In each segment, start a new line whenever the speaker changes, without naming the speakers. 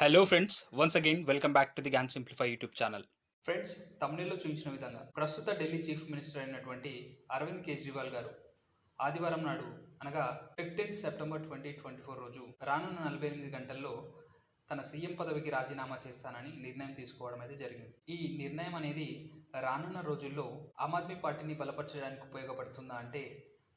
Hello friends once again welcome back to the Gyan simplify YouTube channel friends తమిళలో చూపించిన విధంగా ప్రస్తుత Delhi chief minister అయినటువంటి అరవింద్ కేజ్రీవాల్ గారు ఆదివారం నాడు అనగా fifteenth September twenty twenty four రోజు రానున్న నలభై ఎనిమిది గంటల్లో తన సీఎం పదవికి రాజీనామా చేస్తానని నిర్ణయం తీసుకోవడం అయితే జరిగింది. ఈ నిర్ణయం అనేది రానున్న రోజుల్లో ఆమ్ ఆద్మీ పార్టీని బలపరచడానికి ఉపయోగపడుతుందా అంటే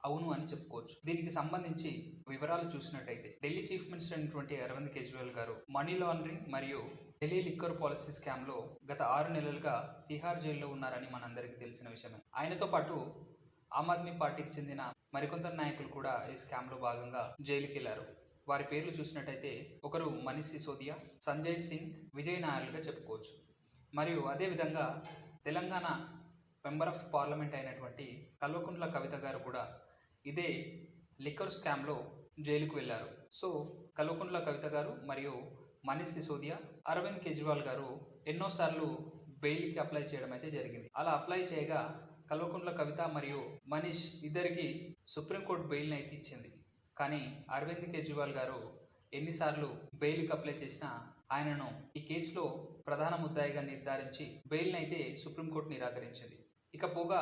అవును అని చెప్పుకోవచ్చు. దీనికి సంబంధించి వివరాలు చూసినట్టయితే ఢిల్లీ చీఫ్ మినిస్టర్ అయినటువంటి అరవింద్ కేజ్రీవాల్ గారు మనీ లాండరింగ్ మరియు ఢిల్లీ లిక్కర్ పాలసీ స్కామ్లో గత ఆరు నెలలుగా తిహార్ జైల్లో ఉన్నారని మనందరికీ తెలిసిన విషయమే. ఆయనతో పాటు ఆమ్ ఆద్మీ పార్టీకి చెందిన మరికొందరు నాయకులు కూడా ఈ స్కామ్లో భాగంగా జైలుకి వెళ్ళారు వారి పేర్లు చూసినట్టయితే ఒకరు మనీష్ సిసోదియా సంజయ్ సింగ్ విజయ్ నాయర్లుగా చెప్పుకోవచ్చు. మరియు అదేవిధంగా తెలంగాణ మెంబర్ ఆఫ్ పార్లమెంట్ అయినటువంటి కల్వకుంట్ల కవిత గారు కూడా ఇదే లిక్కర్ స్కామ్లో జైలుకు వెళ్ళారు. సో కల్వకుంట్ల కవిత గారు మరియు మనీష్ సిసోదియా అరవింద్ కేజ్రీవాల్ గారు ఎన్నోసార్లు బెయిల్కి అప్లై చేయడం అయితే జరిగింది. అలా అప్లై చేయగా కల్వకుంట్ల కవిత మరియు మనీష్ ఇద్దరికి సుప్రీంకోర్టు బెయిల్ని అయితే ఇచ్చింది. కానీ అరవింద్ కేజ్రీవాల్ గారు ఎన్నిసార్లు బెయిల్కి అప్లై చేసినా ఆయనను ఈ కేసులో ప్రధాన ముద్దాయిగా నిర్ధారించి బెయిల్ని అయితే సుప్రీంకోర్టు నిరాకరించింది. ఇక పోగా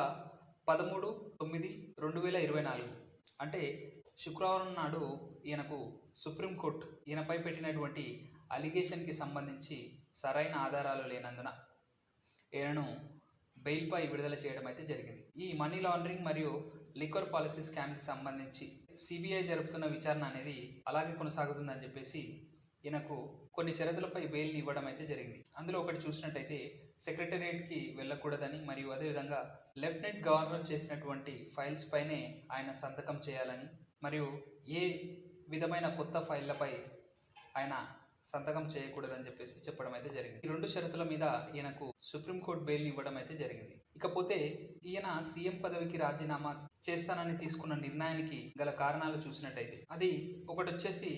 పదమూడు తొమ్మిది రెండు వేల ఇరవై నాలుగు. అంటే శుక్రవారం నాడు ఈయనకు సుప్రీంకోర్టు ఈయనపై పెట్టినటువంటి అలిగేషన్కి సంబంధించి సరైన ఆధారాలు లేనందున ఈయనను బెయిల్పై విడుదల చేయడం అయితే జరిగింది. ఈ మనీ లాండరింగ్ మరియు లిక్వర్ పాలసీ స్కామ్కి సంబంధించి సిబిఐ జరుపుతున్న విచారణ అనేది అలాగే కొనసాగుతుందని చెప్పేసి ఈయనకు కొన్ని షరతులపై బెయిల్ ఇవ్వడం అయితే జరిగింది. అందులో ఒకటి చూసినట్టయితే సెక్రటేరియట్కి వెళ్ళకూడదని మరియు అదేవిధంగా లెఫ్టినెంట్ గవర్నర్ చేసినటువంటి ఫైల్స్ పైనే ఆయన సంతకం చేయాలని మరియు ఏ విధమైన కొత్త ఫైళ్ళపై ఆయన సంతకం చేయకూడదని చెప్పేసి చెప్పడం అయితే జరిగింది. ఈ రెండు షరతుల మీద ఈయనకు సుప్రీంకోర్టు బెయిల్ ఇవ్వడం అయితే జరిగింది. ఇకపోతే ఈయన సీఎం పదవికి రాజీనామా చేస్తానని తీసుకున్న నిర్ణయానికి గల కారణాలు చూసినట్టయితే అది ఒకటి వచ్చేసి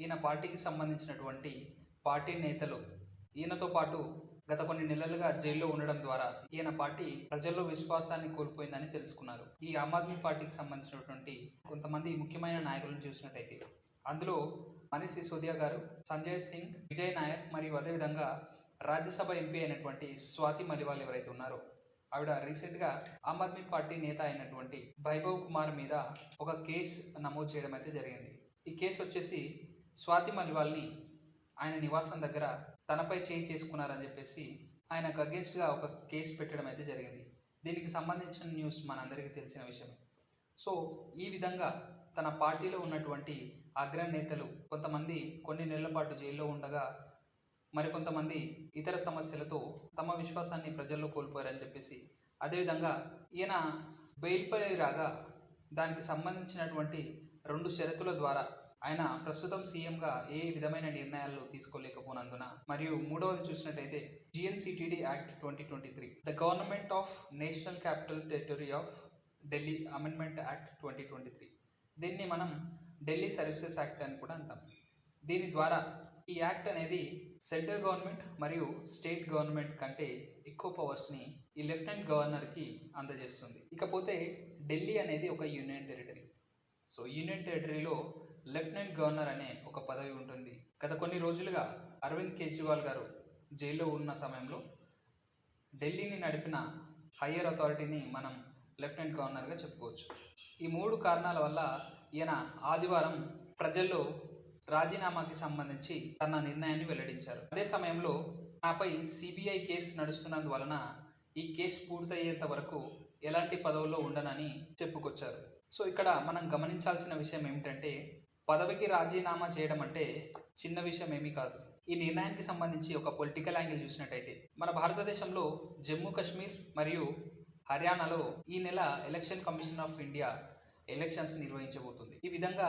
ఈయన పార్టీకి సంబంధించినటువంటి పార్టీ నేతలు ఈయనతో పాటు గత కొన్ని నెలలుగా జైల్లో ఉండడం ద్వారా ఈయన పార్టీ ప్రజల్లో విశ్వాసాన్ని కోల్పోయిందని తెలుసుకున్నారు. ఈ ఆమ్ ఆద్మీ పార్టీకి సంబంధించినటువంటి కొంతమంది ముఖ్యమైన నాయకులను చూసినట్టయితే అందులో మనీష్ సిసోదియా గారు సంజయ్ సింగ్ విజయ్ నాయర్ మరియు అదేవిధంగా రాజ్యసభ ఎంపీ అయినటువంటి స్వాతి మలివాల్ ఎవరైతే ఉన్నారో ఆవిడ రీసెంట్గా ఆమ్ ఆద్మీ పార్టీ నేత అయినటువంటి వైభవ్ కుమార్ మీద ఒక కేసు నమోదు చేయడం అయితే జరిగింది. ఈ కేసు వచ్చేసి స్వాతి మలివాల్ని ఆయన నివాసం దగ్గర తనపై చేయి చేసుకున్నారని చెప్పేసి ఆయనకు అగేన్స్ట్గా ఒక కేసు పెట్టడం అయితే జరిగింది. దీనికి సంబంధించిన న్యూస్ మనందరికీ తెలిసిన విషయం. సో ఈ విధంగా తన పార్టీలో ఉన్నటువంటి అగ్రనేతలు కొంతమంది కొన్ని నెలల పాటు జైల్లో ఉండగా మరికొంతమంది ఇతర సమస్యలతో తమ విశ్వాసాన్ని ప్రజల్లో కోల్పోయారని చెప్పేసి అదేవిధంగా ఈయన బెయిల్పై రాగా దానికి సంబంధించినటువంటి రెండు షరతుల ద్వారా ఆయన ప్రస్తుతం సీఎంగా ఏ విధమైన నిర్ణయాలు తీసుకోలేకపోనందున మరియు మూడవది చూసినట్టయితే GNCTD act twenty twenty three the government of national capital territory of Delhi amendment act twenty twenty three దీన్ని మనం ఢిల్లీ సర్వీసెస్ యాక్ట్ అని కూడా అంటాం. దీని ద్వారా ఈ యాక్ట్ అనేది సెంట్రల్ గవర్నమెంట్ మరియు స్టేట్ గవర్నమెంట్ కంటే ఎక్కువ పవర్స్ని ఈ లెఫ్టినెంట్ గవర్నర్కి అందజేస్తుంది. ఇకపోతే ఢిల్లీ అనేది ఒక యూనియన్ టెరిటరీ. సో యూనియన్ టెరిటరీలో లెఫ్టినెంట్ గవర్నర్ అనే ఒక పదవి ఉంటుంది. గత కొన్ని రోజులుగా అరవింద్ కేజ్రీవాల్ గారు జైల్లో ఉన్న సమయంలో ఢిల్లీని నడిపిన హయ్యర్ అథారిటీని మనం లెఫ్టినెంట్ గవర్నర్గా చెప్పుకోవచ్చు. ఈ మూడు కారణాల వల్ల ఈయన ఆదివారం ప్రజల్లో రాజీనామాకి సంబంధించి తన నిర్ణయాన్ని వెల్లడించారు. అదే సమయంలో నాపై సిబిఐ కేసు నడుస్తున్నందువలన ఈ కేసు పూర్తయ్యేంత వరకు ఎలాంటి పదవుల్లో ఉండనని చెప్పుకొచ్చారు. సో ఇక్కడ మనం గమనించాల్సిన విషయం ఏమిటంటే పదవికి రాజీనామా చేయడం అంటే చిన్న విషయం ఏమీ కాదు. ఈ నిర్ణయానికి సంబంధించి ఒక పొలిటికల్ యాంగిల్ చూసినట్టయితే మన భారతదేశంలో జమ్మూ కాశ్మీర్ మరియు హర్యానాలో ఈ నెల election commission of India elections నిర్వహించబోతుంది. ఈ విధంగా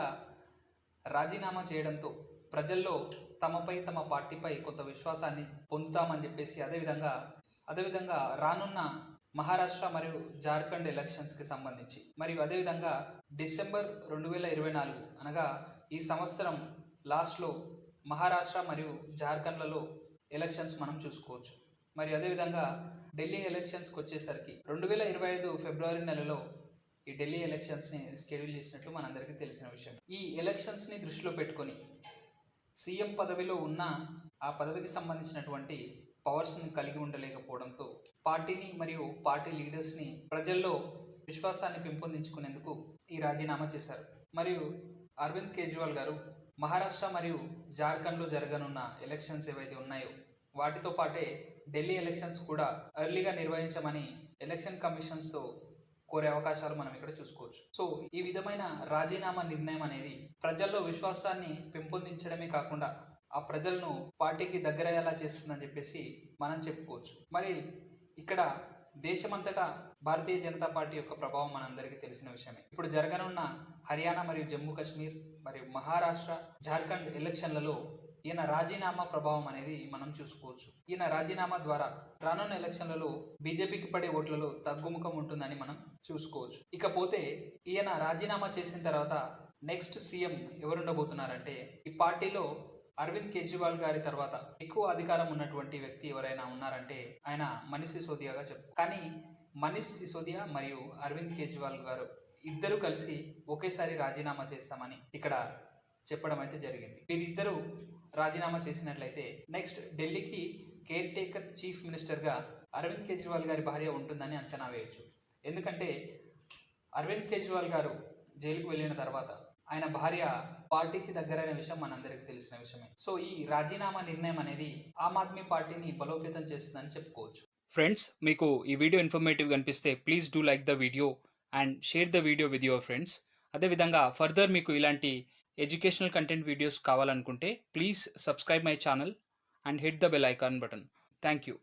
రాజీనామా చేయడంతో ప్రజల్లో తమపై తమ పార్టీపై కొంత విశ్వాసాన్ని పొందుతామని చెప్పేసి అదేవిధంగా అదేవిధంగా రానున్న మహారాష్ట్ర మరియు జార్ఖండ్ ఎలక్షన్స్కి సంబంధించి మరియు అదేవిధంగా డిసెంబర్ రెండు వేల ఇరవై నాలుగు అనగా ఈ సంవత్సరం లాస్ట్లో మహారాష్ట్ర మరియు జార్ఖండ్లలో ఎలక్షన్స్ మనం చూసుకోవచ్చు. మరి అదేవిధంగా ఢిల్లీ ఎలక్షన్స్కి వచ్చేసరికి రెండు వేల ఇరవై ఐదు ఫిబ్రవరి నెలలో ఈ ఢిల్లీ ఎలక్షన్స్ని షెడ్యూల్ చేసినట్లు మనందరికీ తెలిసిన విషయం. ఈ ఎలక్షన్స్ని దృష్టిలో పెట్టుకొని సీఎం పదవిలో ఉన్న ఆ పదవికి సంబంధించినటువంటి పవర్స్ని కలిగి ఉండలేకపోవడంతో పార్టీని మరియు పార్టీ లీడర్స్ని ప్రజల్లో విశ్వాసాన్ని పెంపొందించుకునేందుకు ఈ రాజీనామా చేశారు. మరియు అరవింద్ కేజ్రీవాల్ గారు మహారాష్ట్ర మరియు జార్ఖండ్లో జరగనున్న ఎలక్షన్స్ ఏవైతే ఉన్నాయో వాటితో పాటే ఢిల్లీ ఎలక్షన్స్ కూడా ఎర్లీగా నిర్వహించమని ఎలక్షన్ కమిషన్స్తో కోరే అవకాశాలు మనం ఇక్కడ చూసుకోవచ్చు. సో ఈ విధమైన రాజీనామా నిర్ణయం అనేది ప్రజల్లో విశ్వాసాన్ని పెంపొందించడమే కాకుండా ఆ ప్రజలను పార్టీకి దగ్గరయ్యేలా చేస్తుందని చెప్పేసి మనం చెప్పుకోవచ్చు. మరి ఇక్కడ దేశమంతటా భారతీయ జనతా పార్టీ యొక్క ప్రభావం మనందరికీ తెలిసిన విషయమే. ఇప్పుడు జరగనున్న హర్యానా మరియు జమ్మూ కాశ్మీర్ మరియు మహారాష్ట్ర జార్ఖండ్ ఎలక్షన్లలో ఈయన రాజీనామా ప్రభావం అనేది మనం చూసుకోవచ్చు. ఈయన రాజీనామా ద్వారా రానున్న ఎలక్షన్లలో బీజేపీకి పడే ఓట్లలో తగ్గుముఖం ఉంటుందని మనం చూసుకోవచ్చు. ఇకపోతే ఈయన రాజీనామా చేసిన తర్వాత నెక్స్ట్ సీఎం ఎవరుండబోతున్నారంటే ఈ పార్టీలో అరవింద్ కేజ్రీవాల్ గారి తర్వాత ఎక్కువ అధికారం ఉన్నటువంటి వ్యక్తి ఎవరైనా ఉన్నారంటే ఆయన మనీష్ సిసోదియాగా చెప్పు. కానీ మనీష్ సిసోదియా మరియు అరవింద్ కేజ్రీవాల్ గారు ఇద్దరు కలిసి ఒకేసారి రాజీనామా చేస్తామని ఇక్కడ చెప్పడం అయితే జరిగింది. వీరిద్దరూ రాజీనామా చేసినట్లయితే నెక్స్ట్ ఢిల్లీకి కేర్ టేకర్ చీఫ్ మినిస్టర్గా అరవింద్ కేజ్రీవాల్ గారి భార్య ఉంటుందని అంచనా వేయొచ్చు. ఎందుకంటే అరవింద్ కేజ్రీవాల్ గారు జైలుకు వెళ్ళిన తర్వాత ఆయన భార్య పార్టీకి దగ్గరైన విషయం మనందరికి తెలిసిన విషయమే. సో ఈ రాజీనామా నిర్ణయం అనేది ఆమ్ ఆద్మీ పార్టీని బలోపేతం చేస్తుందని చెప్పుకోవచ్చు. ఫ్రెండ్స్ మీకు ఈ వీడియో ఇన్ఫర్మేటివ్ అనిపిస్తే please do like the video and share the video with your friends అదేవిధంగా ఫర్దర్ మీకు ఇలాంటి ఎడ్యుకేషనల్ కంటెంట్ వీడియోస్ కావాలనుకుంటే please subscribe my channel and hit the bell icon button thank you